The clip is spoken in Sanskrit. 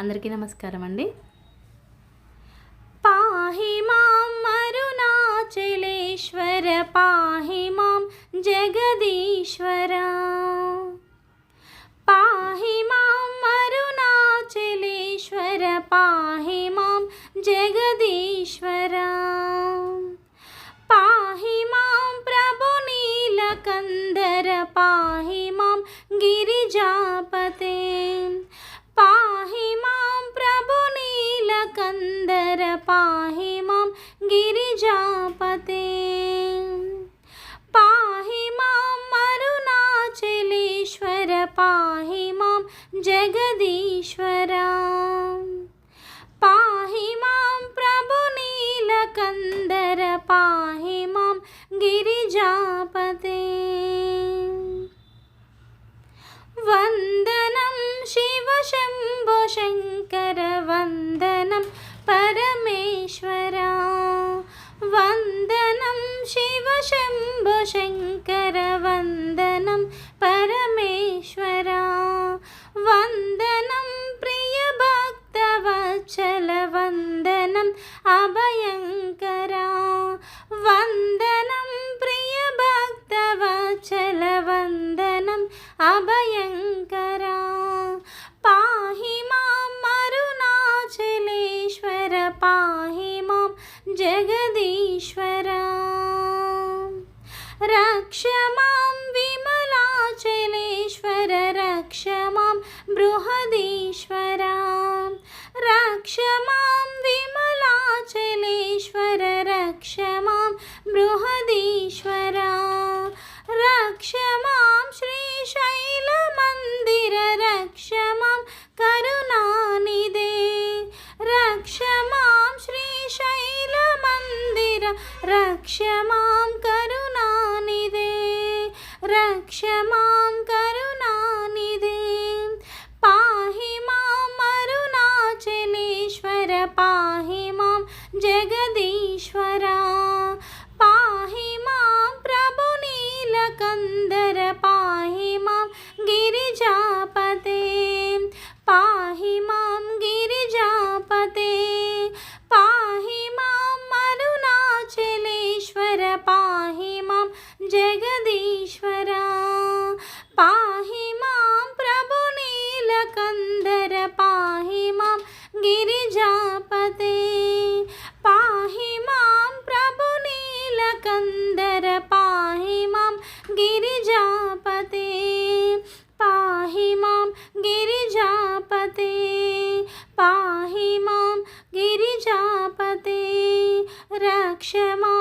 అందరికీ నమస్కారం అండి. పాహి మాం అరుణాచలేశ్వర పాహి మాం జగదీశ్వర. పాహి మాం అరుణాచలేశ్వర పాహి మాం జగదీశ్వర. పాహి మాం ప్రభు నీలకందర పాహి మాం గిరిజాపతే. पाहि मां गिरिजापते। पाहि मां मरुणाचलेश्वर पाहि मां जगदीश्वर। पाहि मां प्रभुनीलकन्दर पाहि मां गिरिजापते। वन्दनं शिव शम्भुशङ्करवन्दनं പരമേശ്വര. വന്ദനം ശിവശംഭു ശങ്കര വന്ദനം പരമേശ്വര. വന്ദനം പ്രിയ ഭക്തവത്സല വന്ദനം അഭയങ്കര. വന്ദനം പ്രിയ ഭക്തവത്സല വന്ദനം അഭയങ്ക జగదీశ్వర రక్ష మాం విమలాచలేశ్వర రక్ష మాం బృహదీశ్వర రక్ష మాం విమలాచలేశ్వర రక్ష మాం బృహదీశ్వర రక్ష रक्ष मां करुणानिदे रक्ष मां करुणानिदे पाहि मां मरुणाचनेश्वर पाहि मां जगदीश्वरा पाहि मां प्रभुनीलकन्दर पाहि मां गिरिजापते पाहि पाहि माँ जगदीश्वरा, पाहि माँ प्रभुनीलकन्दर पाहि माँ गिरिजापते, पाहि माँ प्रभुनीलकन्दर पाहि माँ गिरिजापते, पाहि माँ गिरिजापते, पाहि माँ गिरिजापते, रक्ष माँ